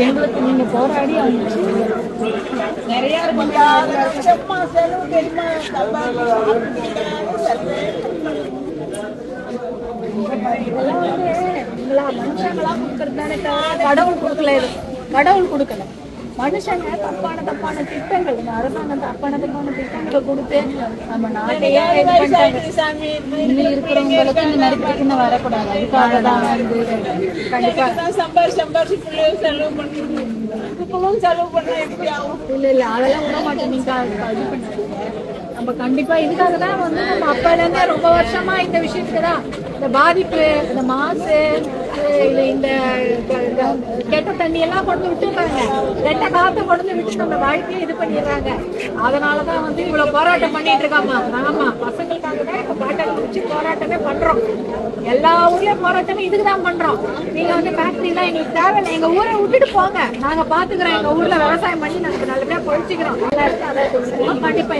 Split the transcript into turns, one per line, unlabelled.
எங்களுக்கு நீங்க போராடி நிறைய இதெல்லாம் வந்து மனுஷங்களா கொடுக்கறது தானே கடவுள் கொடுக்கல இது. கடவுள் கொடுக்கல. மனுஷங்க தப்பான தப்பான திட்டங்கள். இந்த அரசாங்கம் தப்பான தப்பான திட்டங்களை கொடுத்து நம்ம நாட்டையே இன்னும் இருக்கிறவங்களுக்கு இந்த மாதிரி வரக்கூடாது. அதுக்காக தான் வந்து கண்டிப்பா.
சம்பாரிச்சு சம்பாரிச்சு செலவு பண்ணுறது இப்பவும் செலவு பண்ணா எப்படி ஆகும்?
இல்ல இல்ல. அதெல்லாம் விட மாட்டேன். நீங்க அது இது பண்ணாதீங்க நம்ம கண்டிப்பா இதுக்காக தான் வந்து நம்ம அப்பல இருந்தே ரொம்ப வருஷமா இந்த விஷயத்துக்கு தான். இந்த பாதிப்பு இந்த மாசு இந்த கெட்ட தண்ணி எல்லாம் கொண்டு விட்டுறாங்க கெட்ட காத்து கொண்டு விட்டு நம்ம வாழ்க்கையை இது பண்ணிடுறாங்க. அதனாலதான் வந்து இவ்வளவு போராட்டம் பண்ணிட்டு இருக்காமா ஆமா பசங்களுக்காக தான் இப்ப பாட்டாளி வச்சு போராட்டமே பண்றோம். எல்லா ஊர்லயும் போராட்டமே இதுக்குதான் பண்றோம். நீங்க வந்து ஃபேக்டரி எல்லாம் எங்களுக்கு தேவையில்லை. எங்க ஊரை விட்டுட்டு போங்க. நாங்க பாத்துக்கிறோம். எங்க ஊர்ல விவசாயம் பண்ணி நாங்க நல்லபடியா பொழிச்சுக்கிறோம். கண்டிப்பா